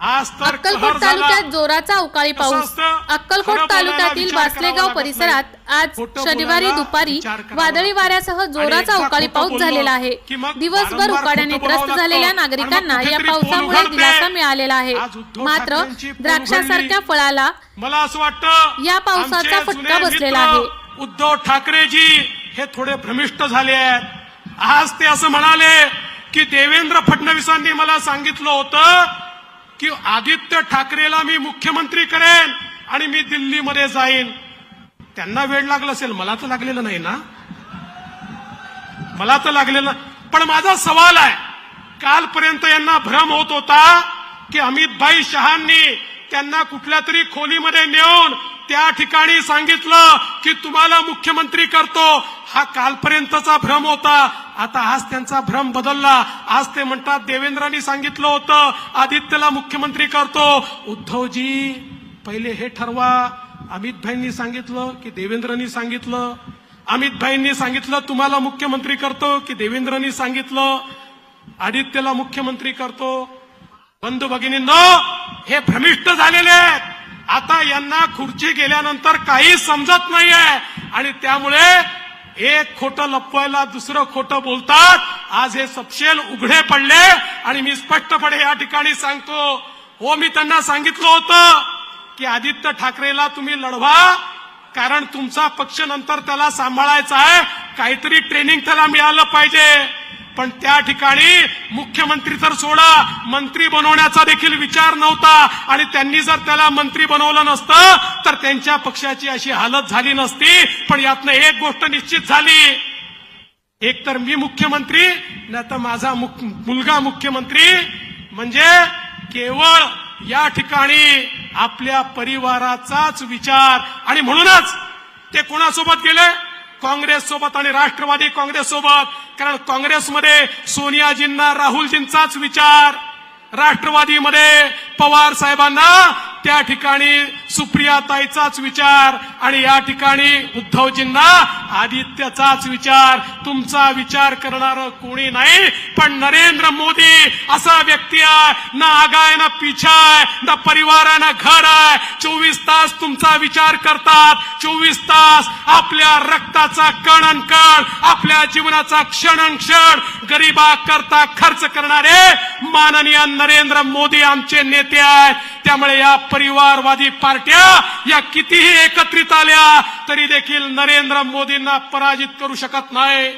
आज तर अक्कलकोट. तालुक्यात जोराचा अवकाळी पाऊस अक्कलकोट तालुक्यातील लागत परिसरात. आज शनिवारी दुपारी वादळी. वाऱ्यासह जोराचा अवकाळी पाऊस झालेला आहे दिवसभर उकाड्याने त्रस्त झालेल्या. नागरिकांना या पावसामुळे. दिलासा मिळालेला आहे मात्र द्राक्षासारख्या. फळाला मला असं वाटतं या पावसाचा फटका बसलेला आहे. उद्धव ठाकरेजी हे थोडे भ्रमिष्ट झाले आहेत आज ते असं म्हणाले की देवेंद्र फडणवीसांनी मला सांगितलं होतं की आदित्य ठाकरेला मी मुख्यमंत्री करेन आणि मी दिल्लीमध्ये जाईन. त्यांना वेळ लागला असेल मला तर लागलेलं नाही ना? मला तर लागलेलं पण माझा सवाल आहे कालपर्यंत यांना भ्रम होत होता की अमितभाई शहांनी त्यांना कुठल्या तरी खोलीमध्ये नेऊन त्या ठिकाणी सांगितलं की तुम्हाला मुख्यमंत्री करतो. हा कालपर्यंतचा भ्रम होता. आता आज त्यांचा भ्रम बदलला. आज ते म्हणतात देवेंद्रांनी सांगितलं होतं आदित्यला मुख्यमंत्री करतो. उद्धवजी पहिले हे ठरवा. अमितभाईंनी सांगितलं की देवेंद्रांनी सांगितलं. अमितभाईंनी सांगितलं तुम्हाला मुख्यमंत्री करतो की देवेंद्रांनी सांगितलं. आदित्यला मुख्यमंत्री करतो. बंधू भगिनींना हे भ्रमिष्ट झालेले आहेत. आता यांना खुर्ची गेल्यानंतर काही समजत नाहीये. आणि त्यामुळे एक खोटं लपवायला दुसरं खोटं बोलतात. आज हे सपशेल उघडे पडले. आणि मी स्पष्टपणे या ठिकाणी सांगतो. हो मी त्यांना सांगितलं होतं की आदित्य ठाकरेला तुम्ही लढवा. कारण तुमचा पक्ष नंतर त्याला सांभाळायचा आहे. काहीतरी ट्रेनिंग त्याला मिळालं पाहिजे. पण त्या ठिकाणी मुख्यमंत्री तर सोडा मंत्री बनवण्याचा देखील विचार नव्हता. आणि त्यांनी जर त्याला मंत्री बनवलं नसतं तर त्यांच्या पक्षाची अशी हालत झाली नसती. पण यातनं एक गोष्ट निश्चित झाली. एक तर मी मुख्यमंत्री नाही तर माझा मुख- मुलगा मुख्यमंत्री. म्हणजे केवळ या ठिकाणी आपल्या परिवाराचाच विचार. आणि म्हणूनच ते कोणासोबत गेले? काँग्रेस सोबत आणि राष्ट्रवादी काँग्रेस सोबत. कारण काँग्रेसमध्ये सोनियाजींना राहुलजींचाच विचार. राष्ट्रवादीमध्ये पवार साहेबांना त्या ठिकाणी सुप्रियाताईचाच विचार आणि या ठिकाणी उद्धवजींना आदित्यचाच विचार. तुमचा विचार करणार कोणी नाही पण नरेंद्र मोदी असा व्यक्ती आहे. ना आगाय ना पिछा आहे ना परिवार आहे ना घर आहे. चोवीस तास तुमचा विचार करतात. चोवीस तास आपल्या रक्ताचा कण अन कण आपल्या जीवनाचा क्षण अन क्षण गरीबा करता खर्च करणारे माननीय नरेंद्र मोदी आमचे नेते आहेत. त्यामुळे या परिवारवादी पार्ट्या या कितीही एकत्रित आल्या तरी देखील नरेंद्र मोदींना पराजित करू शकत नाही.